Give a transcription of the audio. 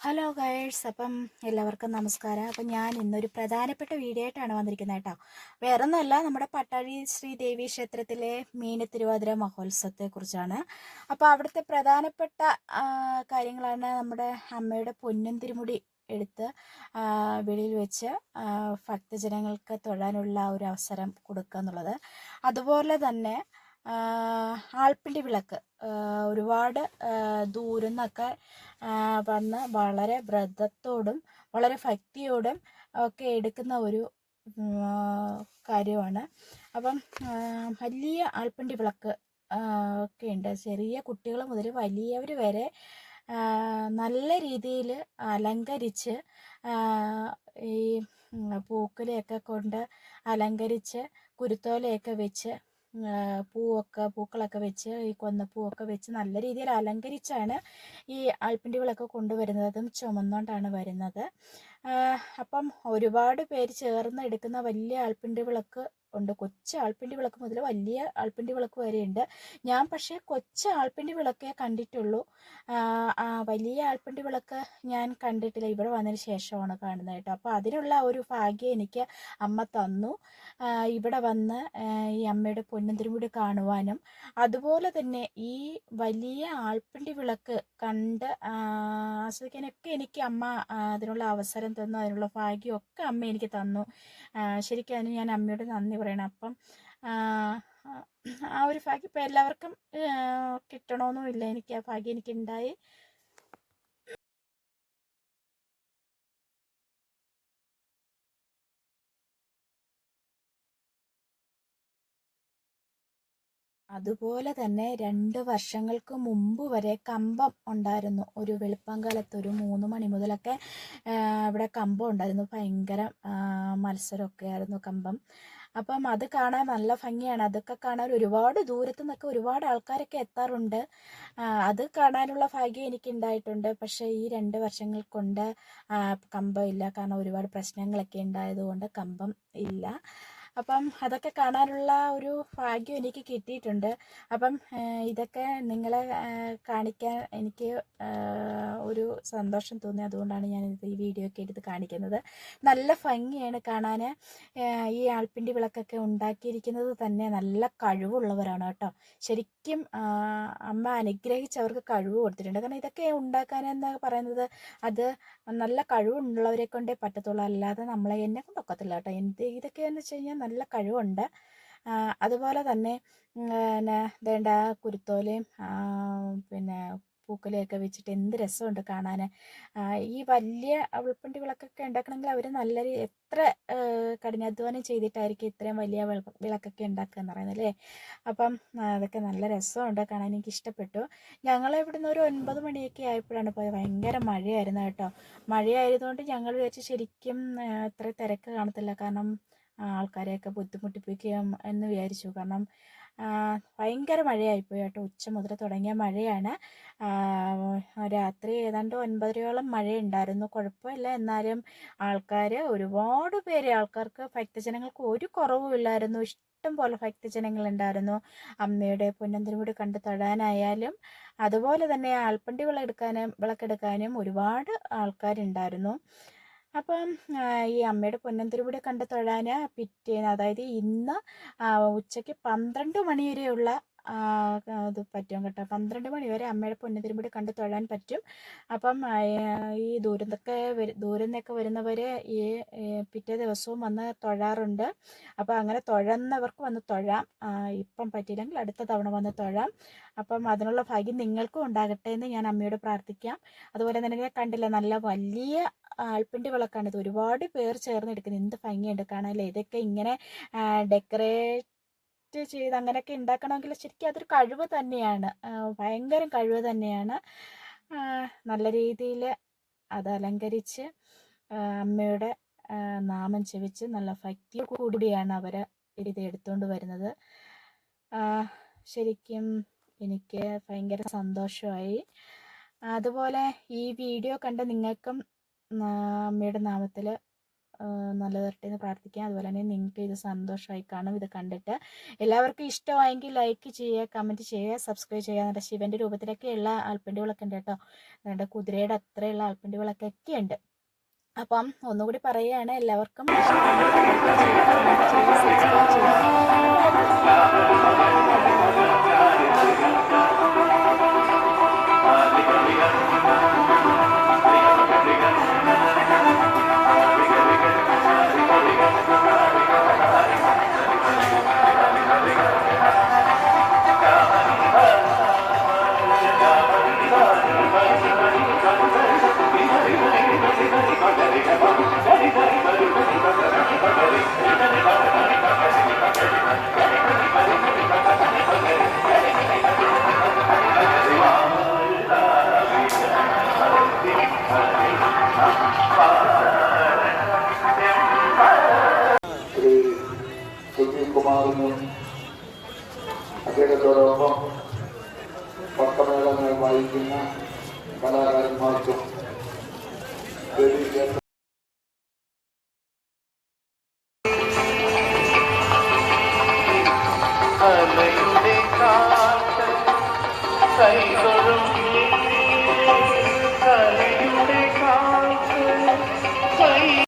Hello guides അപ്പം എല്ലാവർക്കും നമസ്കാരം. അപ്പം ഞാൻ ഇന്നൊരു പ്രധാനപ്പെട്ട വീഡിയോ ആയിട്ടാണ് വന്നിരിക്കുന്നത് കേട്ടോ. വേറെ ഒന്നുമല്ല നമ്മുടെ പട്ടാഴി ശ്രീദേവി ക്ഷേത്രത്തിലെ മീന തിരുവാതിര മഹോത്സവത്തെ കുറിച്ചാണ്. അപ്പോൾ അവിടുത്തെ പ്രധാനപ്പെട്ട കാര്യങ്ങളാണ് നമ്മുടെ അമ്മയുടെ പൊന്നും തിരുമുടി എടുത്ത് വെളിയിൽ വെച്ച് ഭക്തജനങ്ങൾക്ക് തൊഴാനുള്ള ഒരു അവസരം കൊടുക്കുക എന്നുള്ളത്. അതുപോലെ തന്നെ ആ, ആൾപ്പിണ്ടി വിളക്ക്. ഒരുപാട് ദൂരം നിന്നൊക്കെ വന്ന് വളരെ വ്രതത്തോടും വളരെ ഭക്തിയോടും ഒക്കെ എടുക്കുന്ന ഒരു കാര്യമാണ്. അപ്പം വലിയ ആൽപ്പിന്റെ വിളക്ക് ഒക്കെ ഉണ്ട്. ചെറിയ കുട്ടികൾ മുതൽ വലിയവർ വരെ നല്ല രീതിയിൽ അലങ്കരിച്ച് ഈ പൂക്കലയൊക്കെ കൊണ്ട് അലങ്കരിച്ച് കുരുത്തോലയൊക്കെ വെച്ച് പൂവൊക്കെ പൂക്കളൊക്കെ വെച്ച് ഈ കൊന്നപ്പൂവൊക്കെ വെച്ച് നല്ല രീതിയിൽ അലങ്കരിച്ചാണ് ഈ ആൽപ്പിൻഡികളൊക്കെ കൊണ്ടുവരുന്നത്. അതും ചുമന്നുകൊണ്ടാണ് വരുന്നത്. അപ്പം ഒരുപാട് പേര് ചേർന്ന് എടുക്കുന്ന വലിയ ആൽപ്പിൻഡികളൊക്കെ ഉണ്ട്. കൊച്ചു ആൾപ്പിണ്ടി വിളക്ക് മുതൽ വലിയ ആൾപ്പിണ്ടി വിളക്ക് വരെയുണ്ട്. ഞാൻ പക്ഷേ കൊച്ചു ആൾപ്പിണ്ടി വിളക്കേ കണ്ടിട്ടുള്ളൂ. വലിയ ആൾപ്പിണ്ടി വിളക്ക് ഞാൻ കണ്ടിട്ടില്ല. ഇവിടെ വന്നതിന് ശേഷമാണ് കാണുന്നത് കേട്ടോ. അപ്പോൾ അതിനുള്ള ഒരു ഭാഗ്യം എനിക്ക് അമ്മ തന്നു. ഇവിടെ വന്ന് ഈ അമ്മയുടെ പൊന്നും തിരുമുടി കാണുവാനും അതുപോലെ തന്നെ ഈ വലിയ ആൾപ്പിണ്ടി വിളക്ക് കണ്ട് ആസ്വദിക്കാനൊക്കെ എനിക്ക് അമ്മ അതിനുള്ള അവസരം തന്നു. അതിനുള്ള ഭാഗ്യമൊക്കെ അമ്മ എനിക്ക് തന്നു. ശരിക്കും അതിന് ഞാൻ അമ്മയോട് നന്ദി പറയണം. അപ്പം ആ, ഒരു ഭാഗ്യം ഇപ്പം എല്ലാവർക്കും കിട്ടണമെന്നുമില്ല എനിക്ക് ആ ഭാഗ്യം എനിക്ക് ഉണ്ടായി അതുപോലെ തന്നെ രണ്ട് വർഷങ്ങൾക്ക് മുമ്പ് വരെ കമ്പം ഉണ്ടായിരുന്നു. ഒരു വെളുപ്പംകാലത്ത് ഒരു മൂന്ന് മണി മുതലൊക്കെ ഇവിടെ കമ്പം ഉണ്ടായിരുന്നു. ഭയങ്കര മത്സരമൊക്കെ ആയിരുന്നു കമ്പം. അപ്പം അത് കാണാൻ നല്ല ഭംഗിയാണ്. അതൊക്കെ കാണാൻ ഒരുപാട് ദൂരത്തു നിന്നൊക്കെ ഒരുപാട് ആൾക്കാരൊക്കെ എത്താറുണ്ട്. അത് കാണാനുള്ള ഭാഗ്യം എനിക്ക് ഉണ്ടായിട്ടുണ്ട് പക്ഷേ ഈ രണ്ട് വർഷങ്ങൾ കൊണ്ട് കമ്പം ഇല്ല. കാരണം ഒരുപാട് പ്രശ്നങ്ങളൊക്കെ ഉണ്ടായതുകൊണ്ട് കമ്പം ഇല്ല. അപ്പം അതൊക്കെ കാണാനുള്ള ഒരു ഭാഗ്യം എനിക്ക് കിട്ടിയിട്ടുണ്ട്. അപ്പം ഇതൊക്കെ നിങ്ങളെ കാണിക്കാൻ എനിക്ക് ഒരു സന്തോഷം തോന്നി. അതുകൊണ്ടാണ് ഞാൻ ഈ വീഡിയോ ഒക്കെ എടുത്ത് കാണിക്കുന്നത്. നല്ല ഭംഗിയാണ് കാണാൻ ഈ ആൾപ്പിണ്ടി വിളക്കൊക്കെ ഉണ്ടാക്കിയിരിക്കുന്നത് തന്നെ നല്ല കഴിവുള്ളവരാണ് കേട്ടോ. ശരിക്കും അമ്മ അനുഗ്രഹിച്ച് അവർക്ക് കഴിവ് കൊടുത്തിട്ടുണ്ട്. കാരണം ഇതൊക്കെ ഉണ്ടാക്കാനെന്ന് പറയുന്നത്? അത് നല്ല കഴിവുള്ളവരെ കൊണ്ടേ പറ്റത്തുള്ളൂ. അല്ലാതെ നമ്മളെ എന്നെ കൊണ്ടൊക്കത്തില്ല കേട്ടോ. എന്ത് ഇതൊക്കെയെന്ന് വെച്ച് കഴിഞ്ഞാൽ നല്ല കഴിവുണ്ട്. അതുപോലെ തന്നെ പിന്നെ വേണ്ട കുരുത്തോലയും പിന്നെ പൂക്കലയൊക്കെ വെച്ചിട്ട് എന്ത് രസമുണ്ട് കാണാൻ ഈ വലിയ ഉൾപ്പണ്ടി വിളക്കൊക്കെ ഉണ്ടാക്കണമെങ്കിൽ അവർ നല്ല എത്ര കഠിനാധ്വാനം ചെയ്തിട്ടായിരിക്കും ഇത്രയും വലിയ വിള- വിളക്കൊക്കെ ഉണ്ടാക്കുക എന്ന് പറയുന്നത് അല്ലേ? അപ്പം അതൊക്കെ നല്ല രസമുണ്ട് കാണാൻ. എനിക്ക് ഇഷ്ടപ്പെട്ടു. ഞങ്ങൾ ഇവിടുന്ന് ഒരു ഒൻപത് മണിയൊക്കെ ആയപ്പോഴാണ് പോയത്. ഭയങ്കര മഴയായിരുന്നു കേട്ടോ. മഴയായതുകൊണ്ട് ഞങ്ങൾ വിചാരിച്ച് ശരിക്കും ഇത്ര തിരക്ക് കാണത്തില്ല. കാരണം ആൾക്കാരെയൊക്കെ ബുദ്ധിമുട്ടിപ്പിക്കും എന്ന് വിചാരിച്ചു. കാരണം ഭയങ്കര മഴയായിപ്പോയി കേട്ടോ. ഉച്ച മുതൽ തുടങ്ങിയ മഴയാണ്. രാത്രി ഏതാണ്ട് ഒൻപതരയോളം മഴയുണ്ടായിരുന്നു. കുഴപ്പമില്ല. എന്നാലും ആൾക്കാർ ഒരുപാട് പേര് ആൾക്കാർക്ക് ഭക്തജനങ്ങൾക്ക് ഒരു കുറവുമില്ലായിരുന്നു ഇഷ്ടം പോലെ ഭക്തജനങ്ങൾ ഉണ്ടായിരുന്നു. അമ്മയുടെ പൊന്നന്തിരിമുടി കണ്ട് തൊഴാനായാലും അതുപോലെ തന്നെ ആൽപ്പണ്ടി വിളക്കെടുക്കാനും വിളക്കെടുക്കാനും ഒരുപാട് ആൾക്കാരുണ്ടായിരുന്നു. അപ്പം ഈ അമ്മയുടെ പൊന്നന്തിരിമുടി കണ്ട് തൊഴാൻ പിറ്റേന്ന്. അതായത് ഇന്ന് ഉച്ചയ്ക്ക് പന്ത്രണ്ട് മണി വരെയുള്ള ഇത് പറ്റും കേട്ടോ. പന്ത്രണ്ട് മണി വരെ അമ്മയുടെ പൊന്നന്തിരിമുടി കണ്ട് തൊഴാൻ പറ്റും. അപ്പം ഈ ദൂരത്തൊക്കെ ദൂരന്നൊക്കെ വരുന്നവർ ഈ പിറ്റേ ദിവസവും വന്ന് തൊഴാറുണ്ട്. അപ്പോൾ അങ്ങനെ തൊഴുന്നവർക്ക് വന്ന് തൊഴാം. ഇപ്പം പറ്റിയില്ലെങ്കിൽ അടുത്ത തവണ വന്ന് തൊഴാം. അപ്പം അതിനുള്ള ഭാഗ്യം നിങ്ങൾക്കും ഉണ്ടാകട്ടെ എന്ന് ഞാൻ അമ്മയോട് പ്രാർത്ഥിക്കാം. അതുപോലെ തന്നെ കണ്ടില്ല നല്ല വലിയ ആൽപ്പിന്റെ ഇത്. ഒരുപാട് പേർ ചേർന്ന് എടുക്കുന്നത് എന്ത് ഭംഗിയുണ്ട് കാണാനല്ലേ? ഇതൊക്കെ ഇങ്ങനെ ഡെക്കറേറ്റ് ചെയ്ത് അങ്ങനെയൊക്കെ ഉണ്ടാക്കണമെങ്കിൽ ശരിക്കും അതൊരു കഴിവ് തന്നെയാണ്. ഭയങ്കര കഴിവ് തന്നെയാണ്. നല്ല രീതിയിൽ അത് അലങ്കരിച്ച് അമ്മയുടെ നാമം ചെവിച്ച് നല്ല ഭക്തി കൂടിയാണ് അവർ ഇത് എടുത്തുകൊണ്ട് വരുന്നത്. ശരിക്കും എനിക്ക് ഭയങ്കര സന്തോഷമായി. അതുപോലെ ഈ വീഡിയോ കണ്ട് നിങ്ങൾക്കും അമ്മയുടെ നാമത്തിൽ നല്ലത് വരട്ടെ എന്ന് പ്രാർത്ഥിക്കാം. അതുപോലെ തന്നെ നിങ്ങൾക്ക് ഇത് സന്തോഷമായി കാണും. ഇത് കണ്ടിട്ട് എല്ലാവർക്കും ഇഷ്ടമായെങ്കിൽ ലൈക്ക് ചെയ്യുക കമന്റ് ചെയ്യുക സബ്സ്ക്രൈബ് ചെയ്യുക. എന്നിട്ട് ശിവന്റെ രൂപത്തിലൊക്കെയുള്ള ആൽപ്പിണ്ടികളൊക്കെ ഉണ്ട് കേട്ടോ. എന്നിട്ട് കുതിരയുടെ അത്രയുള്ള ആൽപ്പിണ്ടികളൊക്കെ ഒക്കെ ഉണ്ട്. അപ്പം ഒന്നുകൂടി പറയുകയാണ്. എല്ലാവർക്കും അദ്ദേഹത്തോടൊപ്പം പത്രമേളങ്ങൾ വായിക്കുന്ന കലാകാരന്മാർക്കും കാറ്റ് കൈകൊള്ളും